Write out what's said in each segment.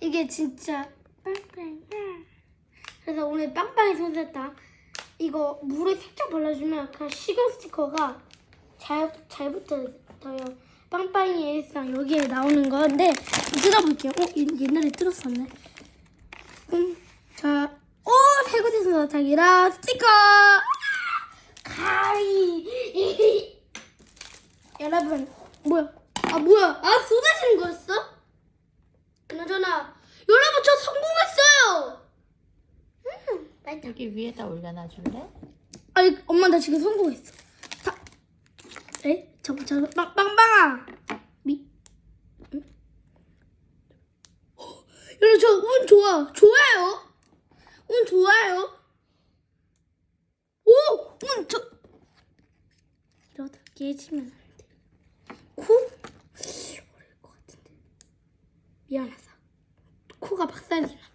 이게 진짜 빵빵. 그래서 오늘 빵빵이 손댔다. 이거 물에 살짝 발라주면 그냥 식은 스티커가 잘, 잘 붙어요. 빵빵이의 일상 여기에 나오는 건데 뜯어볼게요. 어? 옛- 옛날에 뜯었었네. 음, 자, 오! 살구지 손사탕이랑 스티커! 가위! 여러분, 뭐야? 아, 뭐야? 아, 쏟아지는 거였어? 그나저나, 여러분, 저 성공했어요! 음, 맛있다. 여기 위에다 올려놔 줄래? 아니 엄마 나 지금 성공했어. 다. 에? 저거 저거 빵 빵빵아. 미. 응? 어, 여러분 저 운 좋아. 좋아요. 운 좋아요. 오! 운 저. 이러다 깨지면 안 돼. 코? 어려울 것 같은데. 미안하다. 코가 박살이 나.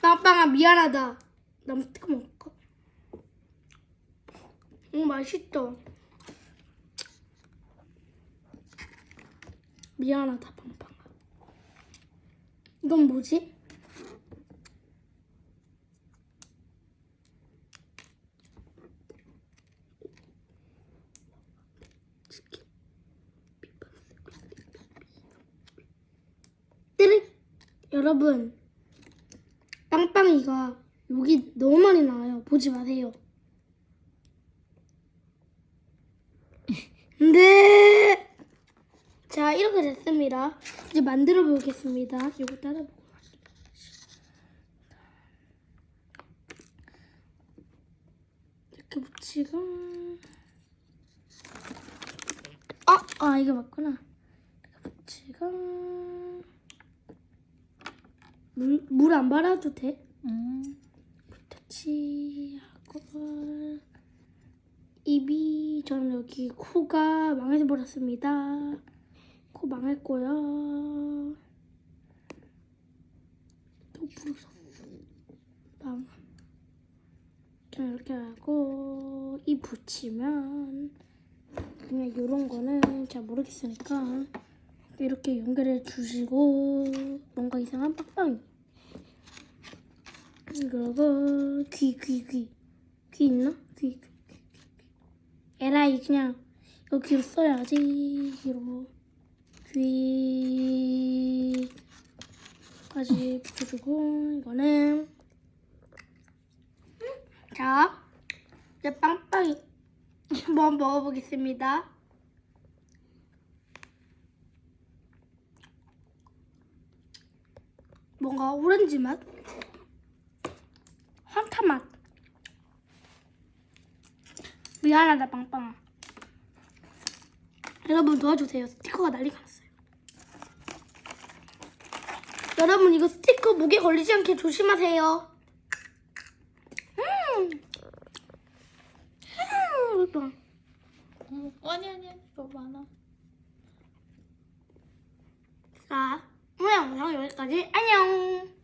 빵빵아 미안하다. 너무 뜨거 먹을까? 오 맛있다. 미안하다 빵빵아. 이건 뭐지? 여러분 빵빵이가 여기 너무 많이 나와요. 보지 마세요. 네. 자, 이렇게 됐습니다. 이제 만들어 보겠습니다. 이거 따라 보고. 이렇게 붙이고. 아, 아, 이게 맞구나. 이렇게 붙이고. 물, 물안 발라도 돼? 음. 터치하고 입이 저는 여기 코가 망해서 버렸습니다. 코 망했고요. 또 부러졌어. 망. 이렇게 하고 입 붙이면 그냥 이런 거는 잘 모르겠으니까 이렇게 연결해 주시고 뭔가 이상한 빡빡이. 그리고 귀 귀 귀. 귀 있나? 귀, 귀, 귀, 귀, 귀. 에라이 그냥 귀로 써야지 귀로. 귀까지 붙여주고 이거는. 자 이제 빵빵이 한번 먹어보겠습니다 뭔가 오렌지 맛? 황타 맛. 미안하다 빵빵아. 여러분 도와주세요. 스티커가 난리가 났어요. 여러분 이거 스티커 목에 걸리지 않게 조심하세요. 음. 음, 빵. 음. 아니 아니 너무 많아. 자, 오늘 영상 여기까지. 안녕.